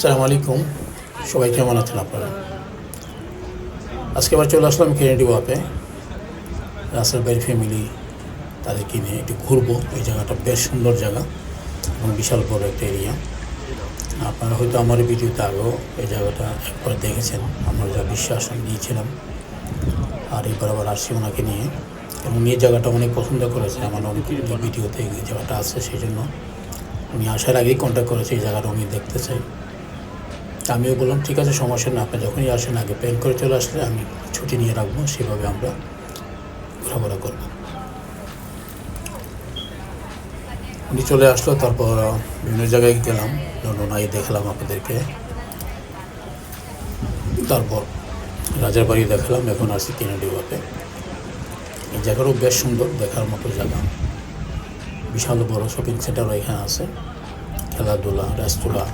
সালাম আলাইকুম। সবাই কেমন আছেন আপনারা? আজকে আবার চলে আসলাম কেনেডি ওয়াপে রাসেল ভাইয়ের ফ্যামিলি তাদেরকে নিয়ে একটু ঘুরবো। এই জায়গাটা বেশ সুন্দর জায়গা এবং বিশাল বড় একটা এরিয়া আপনারা হয়তো আমার ভিডিওতে আগেও এই জায়গাটা একবার দেখেছেন। আমরা যা বিশ্বাস নিয়েছিলাম আর এবার আবার আসছি ওনাকে নিয়ে। এবং এই জায়গাটা অনেক পছন্দ করেছে। আমার অনেক ভিডিওতে এই জায়গাটা আছে, সেই জন্য আমি আসার আগেই কন্ট্যাক্ট করেছি। এই জায়গাটা উনি দেখতে চাই। আমিও বললাম, ঠিক আছে, সমস্যা না আপনি যখনই আসেন, আগে প্ল্যান করে চলে আসলে আমি ছুটি নিয়ে রাখব, সেভাবে আমরা ঘোরাফেরা করব। উনি চলে আসলো, তারপর বিভিন্ন জায়গায় গেলাম আগে দেখলাম আপনাদেরকে। তারপর রাজার বাড়ি দেখালাম, এখন আসি কেনেডি ওয়াপে এই জায়গাটাও বেশ সুন্দর, দেখার মতো জায়গা। বিশাল বড় শপিং সেন্টারও এখানে আছে। খেলাধুলা রেস্তোরাঁ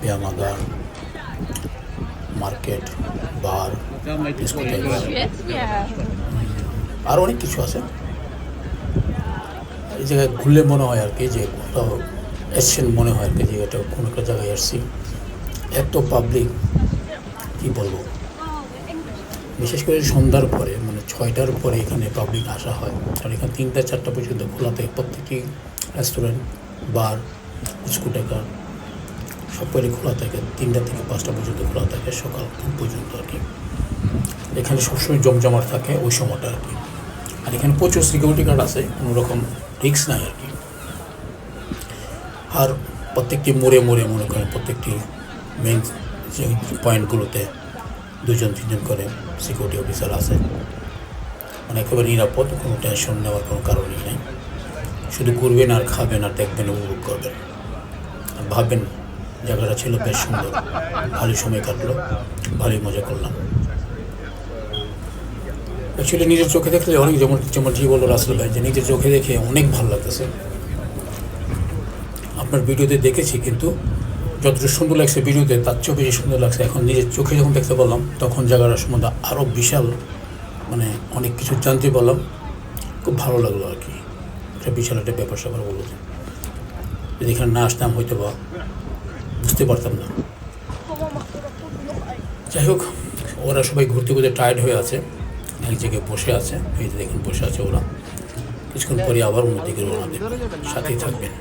ব্যায়ামাগার। মার্কেট বার আরও অনেক কিছু আছে। এই জায়গায় ঘুরলে মনে হয় আর কি যে কোথাও এসছেন মনে হয় আর কি যে এটা কোনো একটা জায়গায় এসছি এত পাবলিক কি বলব? বিশেষ করে সন্ধ্যার পরে মানে ছয়টার পরে এখানে পাবলিক আসা হয়। কারণ এখানে তিনটা চারটা পর্যন্ত খোলা থাকে প্রত্যেকটি রেস্টুরেন্ট বার ডিস্কোটেকার কয়টি খোলা থাকে, তিনটা থেকে পাঁচটা পর্যন্ত খোলা থাকে, সকাল পর্যন্ত আর কি। এখানে সবসময় জমজমাট থাকে ওই সময়টা আর কি। আর এখানে প্রচুর সিকিউরিটি গার্ড আছে, কোনো রকম রিক্স নাই আর কি। আর প্রত্যেকটি মোড়ে মোড়ে মনে করেন প্রত্যেকটি মেন পয়েন্টগুলোতে দুজন, তিনজন করে সিকিউরিটি অফিসার আছে। মানে একেবারে নিরাপদ, কোনো টেনশন নেওয়ার কোনো কারণই নেই। শুধু ঘুরবেন আর খাবেন আর দেখবেন, উপভোগ করবেন। আর ভাববেন জায়গাটা ছিল বেশ সুন্দর। ভালোই সময় কাটলো, ভালোই মজা করলাম। অ্যাকচুয়ালি নিজের চোখে দেখলে অনেক যেমন যেমন জি বলল রাসেল ভাই, যে নিজের চোখে দেখে অনেক ভালো লাগতেছে। আপনার ভিডিওতে দেখেছি, কিন্তু যতটা সুন্দর লাগছে ভিডিওতে, তার চেয়েও বেশি সুন্দর লাগছে এখন নিজের চোখে যখন দেখতে পারলাম তখন জায়গাটার সম্বন্ধে আরও বিশাল মানে অনেক কিছু জানতে পারলাম খুব ভালো লাগল আর কি। একটা বিশাল একটা ব্যাপার স্যাপার বলল যে যদি এখানে না আসতাম হয়তো বা বুঝতে পারতাম না। যাই হোক, ওরা সবাই ঘুরতে ঘুরতে টায়ার্ড হয়ে আছে। এক জায়গায় বসে আছে, এই দেখুন বসে আছে ওরা। কিছুক্ষণ পরে আবার অন্যদিকে ওনাদের সাথেই থাকবেন।